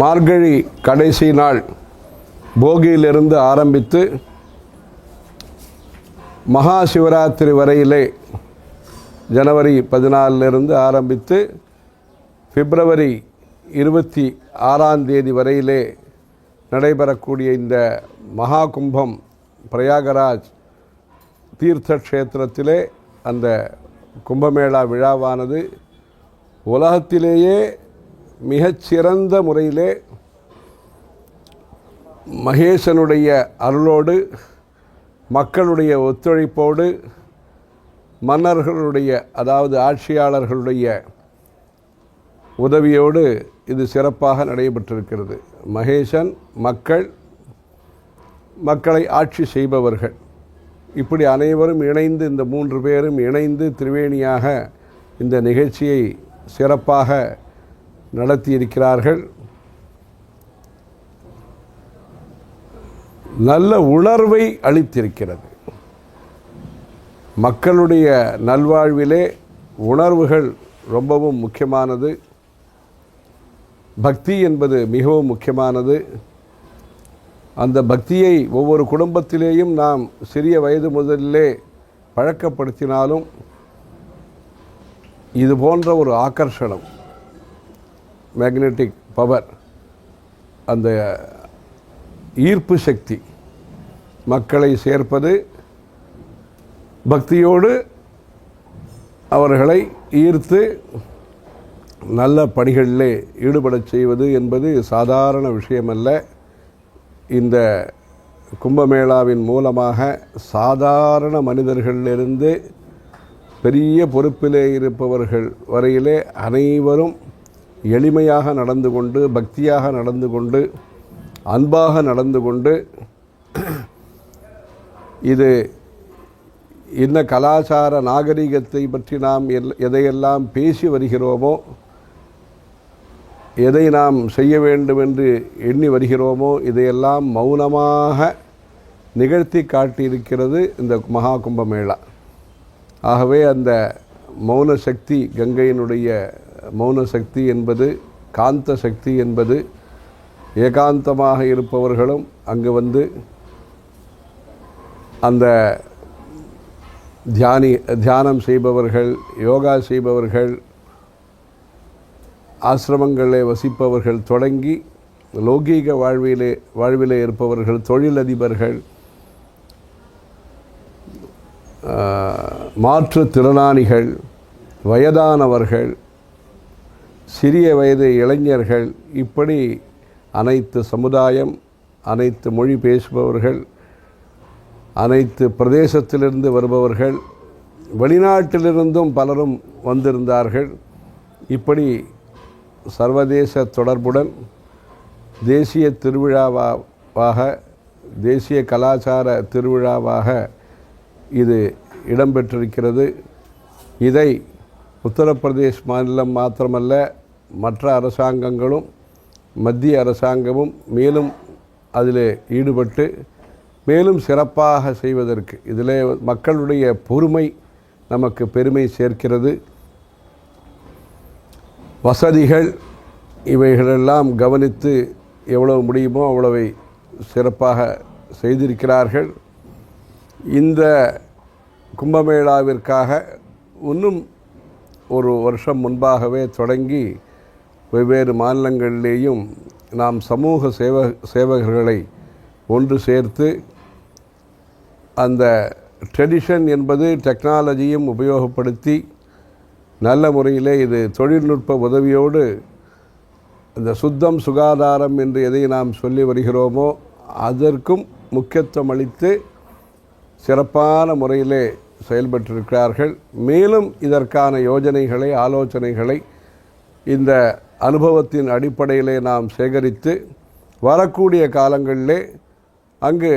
மார்கழி கடைசி நாள் போகியிலிருந்து ஆரம்பித்து மகா சிவராத்திரி வரையிலே ஜனவரி பதினாலிருந்து ஆரம்பித்து பிப்ரவரி இருபத்தி ஆறாம் தேதி வரையிலே நடைபெறக்கூடிய இந்த மகா கும்பம் பிரயாகராஜ் தீர்த்த அந்த கும்பமேளா விழாவானது. உலகத்திலேயே மிகச்சிறந்த முறையிலே மகேசனுடைய அருளோடு மக்களுடைய ஒத்துழைப்போடு மன்னர்களுடைய அதாவது ஆட்சியாளர்களுடைய உதவியோடு இது சிறப்பாக நடைபெற்றிருக்கிறது. மகேசன் மக்கள் மக்களை ஆட்சி செய்பவர்கள். இப்படி அனைவரும் இணைந்து இந்த மூன்று பேரும் இணைந்து திரிவேணியாக இந்த நிகழ்ச்சியை சிறப்பாக நடத்தியிருக்கிறார்கள். நல்ல உணர்வை அளித்திருக்கிறது. மக்களுடைய நல்வாழ்விலே உணர்வுகள் ரொம்பவும் முக்கியமானது. பக்தி என்பது மிகவும் முக்கியமானது. அந்த பக்தியை ஒவ்வொரு குடும்பத்திலேயும் நாம் சிறிய வயது முதலிலே பழக்கப்படுத்தினாலும் இது போன்ற ஒரு ஆக்கர்ஷணம் மேக்னெட்டிக் பவர் அந்த ஈர்ப்பு சக்தி. மக்களை சேர்ப்பது பக்தியோடு அவர்களை ஈர்த்து நல்ல பணிகளிலே ஈடுபடச் செய்வது என்பது சாதாரண விஷயமல்ல. இந்த கும்பமேளாவின் மூலமாக சாதாரண மனிதர்களிலிருந்து பெரிய பொறுப்பிலே இருப்பவர்கள் வரையிலே அனைவரும் எளிமையாக நடந்து கொண்டு பக்தியாக நடந்து கொண்டு அன்பாக நடந்து கொண்டு இது இன்ன கலாச்சார நாகரிகத்தை பற்றி நாம் எல் எதையெல்லாம் பேசி வருகிறோமோ எதை நாம் செய்ய வேண்டும் என்று எண்ணி வருகிறோமோ இதையெல்லாம் மௌனமாக நிகழ்த்தி காட்டியிருக்கிறது இந்த மகா கும்பமேளா ஆகவே அந்த மௌன சக்தி கங்கையினுடைய மௌன சக்தி என்பது காந்த சக்தி என்பது ஏகாந்தமாக இருப்பவர்களும் அங்கு வந்து அந்த தியானி தியானம் செய்பவர்கள் யோகா செய்பவர்கள் ஆசிரமங்களை வசிப்பவர்கள் தொடங்கி லௌகீக வாழ்விலே வாழ்விலே இருப்பவர்கள் தொழிலதிபர்கள் மாற்றுத்திறனாளிகள் வயதானவர்கள் சிறிய வயது இளைஞர்கள் இப்படி அனைத்து சமுதாயம் அனைத்து மொழி பேசுபவர்கள் அனைத்து பிரதேசத்திலிருந்து வருபவர்கள் வெளிநாட்டிலிருந்தும் பலரும் வந்திருந்தார்கள். இப்படி சர்வதேச தொடர்புடன் தேசிய திருவிழாவாக தேசிய கலாச்சார திருவிழாவாக இது இடம்பெற்றிருக்கிறது. இதை உத்தரப்பிரதேஷ் மாநிலம் மாத்திரமல்ல மற்ற அரசாங்கங்களும் மத்திய அரசாங்கமும் மேலும் அதில் ஈடுபட்டு மேலும் சிறப்பாக செய்வதற்கு இதில் மக்களுடைய பொறுமை நமக்கு பெருமை சேர்க்கிறது. வசதிகள் இவைகளெல்லாம் கவனித்து எவ்வளவு முடியுமோ அவ்வளவை சிறப்பாக செய்திருக்கிறார்கள். இந்த கும்பமேளாவிற்காக இன்னும் ஒரு வருஷம் முன்பாகவே தொடங்கி வெவ்வேறு மாநிலங்களிலேயும் நாம் சமூக சேவ சேவகர்களை ஒன்று சேர்த்து அந்த ட்ரெடிஷன் என்பது டெக்னாலஜியும் உபயோகப்படுத்தி நல்ல முறையிலே இது தொழில்நுட்ப உதவியோடு இந்த சுத்தம் சுகாதாரம் என்று எதை நாம் சொல்லி வருகிறோமோ அதற்கும் முக்கியத்துவம் அளித்து சிறப்பான முறையிலே செயல்பட்டிருக்கிறார்கள். மேலும் இதற்கான யோஜனைகளை ஆலோசனைகளை இந்த அனுபவத்தின் அடிப்படையிலே நாம் சேகரித்து வரக்கூடிய காலங்களிலே அங்கு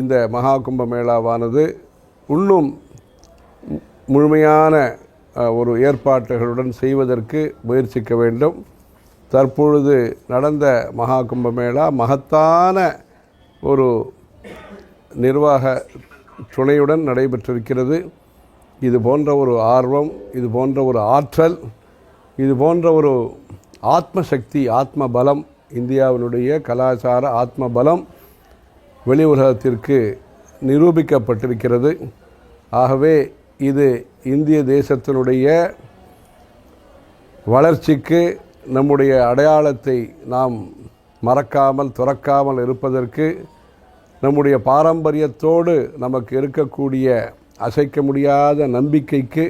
இந்த மகா கும்பமேளாவானது இன்னும் முழுமையான ஒரு ஏற்பாட்டுகளுடன் செய்வதற்கு முயற்சிக்க வேண்டும். தற்பொழுது நடந்த மகா கும்பமேளா மகத்தான ஒரு நிர்வாக துணையுடன் நடைபெற்றிருக்கிறது. இது போன்ற ஒரு ஆர்வம் இது போன்ற ஒரு ஆற்றல் இது போன்ற ஒரு ஆத்ம சக்தி ஆத்ம பலம் இந்தியாவினுடைய கலாச்சார ஆத்ம பலம் வெளி உலகத்திற்கு நிரூபிக்கப்பட்டிருக்கிறது. ஆகவே இது இந்திய தேசத்தினுடைய வளர்ச்சிக்கு நம்முடைய அடையாளத்தை நாம் மறக்காமல் துறக்காமல் இருப்பதற்கு நம்முடைய பாரம்பரியத்தோடு நமக்கு இருக்கக்கூடிய அசைக்க முடியாத நம்பிக்கைக்கு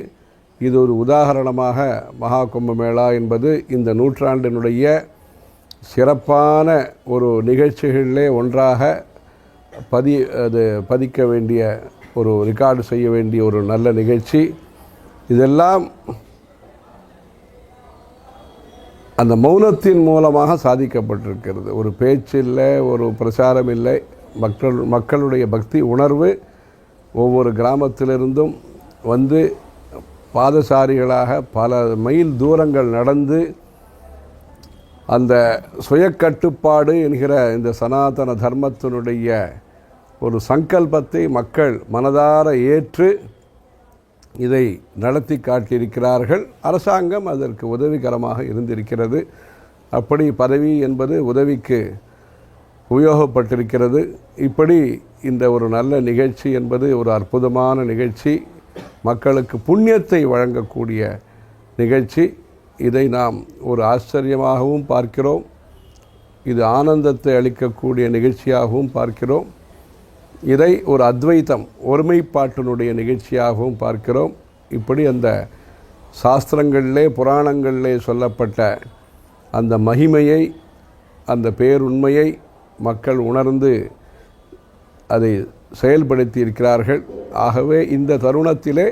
இது ஒரு உதாரணமாக மகா கும்பமேளா என்பது இந்த நூற்றாண்டினுடைய சிறப்பான ஒரு நிகழ்ச்சிகளிலே ஒன்றாக பதி அது பதிக்க வேண்டிய ஒரு ரெக்கார்டு செய்ய வேண்டிய ஒரு நல்ல நிகழ்ச்சி. இதெல்லாம் அந்த மௌனத்தின் மூலமாக சாதிக்கப்பட்டிருக்கிறது. ஒரு பேச்சு இல்லை ஒரு பிரச்சாரம் இல்லை. மக்கள் மக்களுடைய பக்தி உணர்வு ஒவ்வொரு கிராமத்திலிருந்தும் வந்து பாதசாரிகளாக பல மைல் தூரங்கள் நடந்து அந்த சுயக்கட்டுப்பாடு என்கிற இந்த சனாதன தர்மத்தினுடைய ஒரு சங்கல்பத்தை மக்கள் மனதார ஏற்று இதை நடத்தி காட்டியிருக்கிறார்கள். அரசாங்கம் அதற்கு உதவிகரமாக இருந்திருக்கிறது. அப்படி பதவி என்பது உதவிக்கு உபயோகப்பட்டிருக்கிறது. இப்படி இந்த ஒரு நல்ல நிகழ்ச்சி என்பது ஒரு அற்புதமான நிகழ்ச்சி. மக்களுக்கு புண்ணியத்தை வழங்கக்கூடிய நிகழ்ச்சி. இதை நாம் ஒரு ஆச்சரியமாகவும் பார்க்கிறோம். இது ஆனந்தத்தை அளிக்கக்கூடிய நிகழ்ச்சியாகவும் பார்க்கிறோம். இதை ஒரு அத்வைத்தம் ஒருமைப்பாட்டினுடைய நிகழ்ச்சியாகவும் பார்க்கிறோம். இப்படி அந்த சாஸ்திரங்களிலே புராணங்களிலே சொல்லப்பட்ட அந்த மகிமையை அந்த பேருண்மையை மக்கள் உணர்ந்து அதை செயல்படுத்தி இருக்கிறார்கள் ஆகவே இந்த தருணத்திலே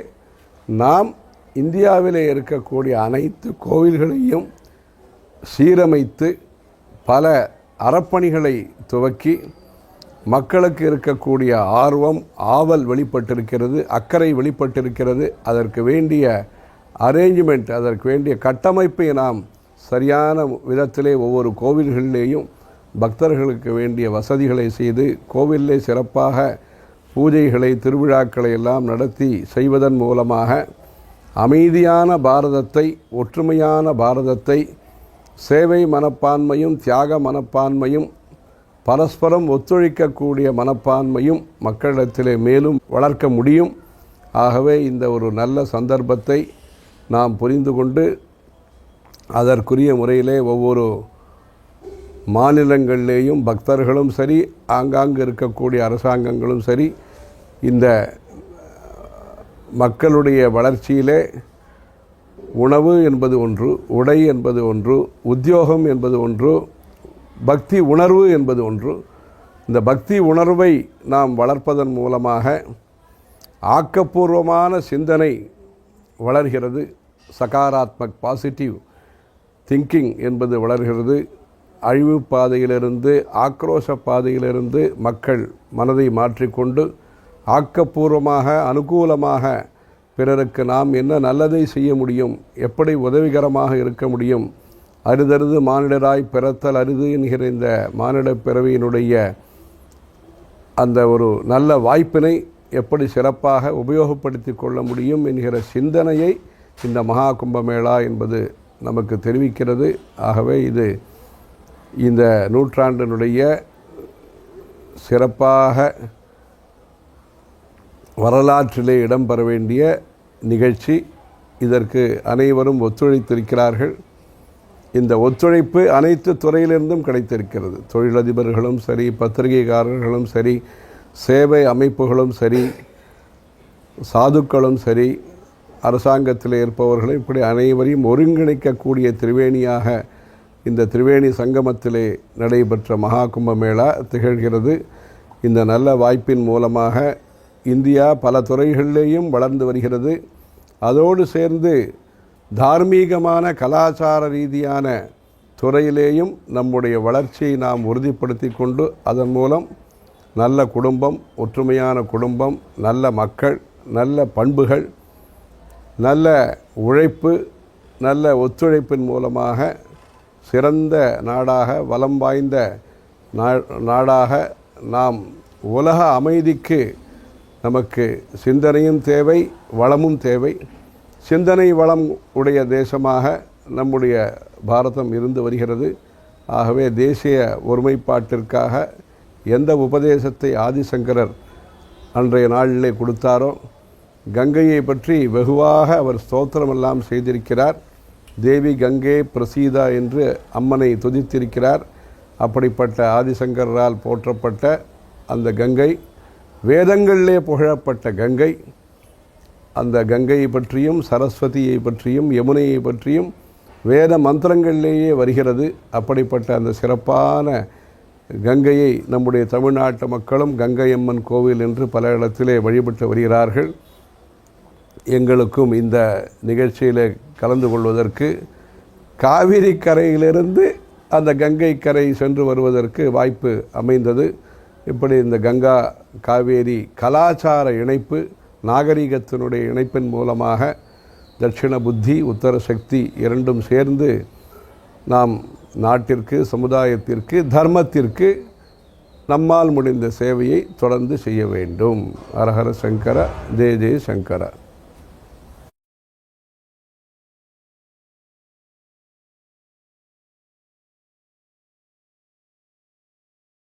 நாம் இந்தியாவிலே இருக்கக்கூடிய அனைத்து கோவில்களையும் சீரமைத்து பல அறப்பணிகளை துவக்கி மக்களுக்கு இருக்கக்கூடிய ஆர்வம் ஆவல் வெளிப்பட்டிருக்கிறது அக்கறை வெளிப்பட்டிருக்கிறது. அதற்கு வேண்டிய அரேஞ்ச்மெண்ட் அதற்கு வேண்டிய கட்டமைப்பை நாம் சரியான விதத்திலே ஒவ்வொரு கோவில்களிலேயும் பக்தர்களுக்கு வேண்டிய வசதிகளை செய்து கோவிலே சிறப்பாக பூஜைகளை திருவிழாக்களை எல்லாம் நடத்தி செய்வதன் மூலமாக அமைதியான பாரதத்தை ஒற்றுமையான பாரதத்தை சேவை மனப்பான்மையும் தியாக மனப்பான்மையும் பரஸ்பரம் ஒத்துழைக்கக்கூடிய மனப்பான்மையும் மக்களிடத்திலே மேலும் வளர்க்க முடியும். ஆகவே இந்த ஒரு நல்ல சந்தர்ப்பத்தை நாம் புரிந்து கொண்டு அதற்குரிய முறையிலே ஒவ்வொரு மாநிலங்கள்லேயும் பக்தர்களும் சரி ஆங்காங்கு இருக்கக்கூடிய அரசாங்கங்களும் சரி இந்த மக்களுடைய வளர்ச்சியிலே உணவு என்பது ஒன்று உடை என்பது ஒன்று உத்தியோகம் என்பது ஒன்று பக்தி உணர்வு என்பது ஒன்று. இந்த பக்தி உணர்வை நாம் வளர்ப்பதன் மூலமாக ஆக்கப்பூர்வமான சிந்தனை வளர்கிறது. சகாராத்மக் பாசிட்டிவ் திங்கிங் என்பது வளர்கிறது. அழிவு பாதையிலிருந்து ஆக்ரோஷ பாதையிலிருந்து மக்கள் மனதை மாற்றிக்கொண்டு ஆக்கப்பூர்வமாக அனுகூலமாக பிறருக்கு நாம் என்ன நல்லதை செய்ய முடியும் எப்படி உதவிகரமாக இருக்க முடியும் அரிதருது மானிடராய் பிறத்தல் அரிது என்கிற இந்த மானிட பிறவியினுடைய அந்த ஒரு நல்ல வாய்ப்பினை எப்படி சிறப்பாக உபயோகப்படுத்தி கொள்ள முடியும் என்கிற சிந்தனையை இந்த மகா கும்பமேளா என்பது நமக்கு தெரிவிக்கிறது. ஆகவே இது இந்த நூற்றாண்டினுடைய சிறப்பாக வரலாற்றிலே இடம்பெற வேண்டிய நிகழ்ச்சி. இதற்கு அனைவரும் ஒத்துழைத்திருக்கிறார்கள். இந்த ஒத்துழைப்பு அனைத்து துறையிலிருந்தும் கிடைத்திருக்கிறது. தொழிலதிபர்களும் சரி பத்திரிகைக்காரர்களும் சரி சேவை அமைப்புகளும் சரி சாதுக்களும் சரி அரசாங்கத்தில் இருப்பவர்களும் இப்படி அனைவரையும் ஒருங்கிணைக்கக்கூடிய திரிவேணியாக இந்த திரிவேணி சங்கமத்திலே நடைபெற்ற மகா கும்பமேளா திகழ்கிறது. இந்த நல்ல வாய்ப்பின் மூலமாக இந்தியா பல துறைகளிலேயும் வளர்ந்து வருகிறது. அதோடு சேர்ந்து தார்மீகமான கலாச்சார ரீதியான துறையிலேயும் நம்முடைய வளர்ச்சியை நாம் உறுதிப்படுத்தி கொண்டு அதன் மூலம் நல்ல குடும்பம் ஒற்றுமையான குடும்பம் நல்ல மக்கள் நல்ல பண்புகள் நல்ல உழைப்பு நல்ல ஒத்துழைப்பின் மூலமாக சிறந்த நாடாக வளம் வாய்ந்த நாடாக நாம் உலக அமைதிக்கு நமக்கு சிந்தனையும் தேவை வளமும் தேவை. சிந்தனை வளம் உடைய தேசமாக நம்முடைய பாரதம் இருந்து வருகிறது. ஆகவே தேசிய ஒருமைப்பாட்டிற்காக எந்த உபதேசத்தை ஆதிசங்கரர் அன்றைய நாளிலே கொடுத்தாரோ கங்கையை பற்றி வெகுவாக அவர் ஸ்தோத்திரமெல்லாம் செய்திருக்கிறார். தேவி கங்கை பிரசீதா என்று அம்மனை துதித்திருக்கிறார். அப்படிப்பட்ட ஆதிசங்கரால் போற்றப்பட்ட அந்த கங்கை வேதங்களிலே புகழப்பட்ட கங்கை அந்த கங்கையை பற்றியும் சரஸ்வதியை பற்றியும் யமுனையை பற்றியும் வேத மந்திரங்களிலேயே வருகிறது. அப்படிப்பட்ட அந்த சிறப்பான கங்கையை நம்முடைய தமிழ்நாட்டு மக்களும் கங்கையம்மன் கோவில் என்று பல இடத்திலே வழிபட்டு வருகிறார்கள். எங்களுக்கும் இந்த நிகழ்ச்சியில் கலந்து கொள்வதற்கு காவிரி கரையிலிருந்து அந்த கங்கை கரை சென்று வருவதற்கு வாய்ப்பு அமைந்தது. இப்படி இந்த கங்கா காவேரி கலாச்சார இணைப்பு நாகரிகத்தினுடைய இணைப்பின் மூலமாக தட்சிண புத்தி உத்தர சக்தி இரண்டும் சேர்ந்து நாம் நாட்டிற்கு சமுதாயத்திற்கு தர்மத்திற்கு நம்மால் முடிந்த சேவையை தொடர்ந்து செய்ய வேண்டும். ஹரஹர சங்கர ஜெய ஜெய சங்கர.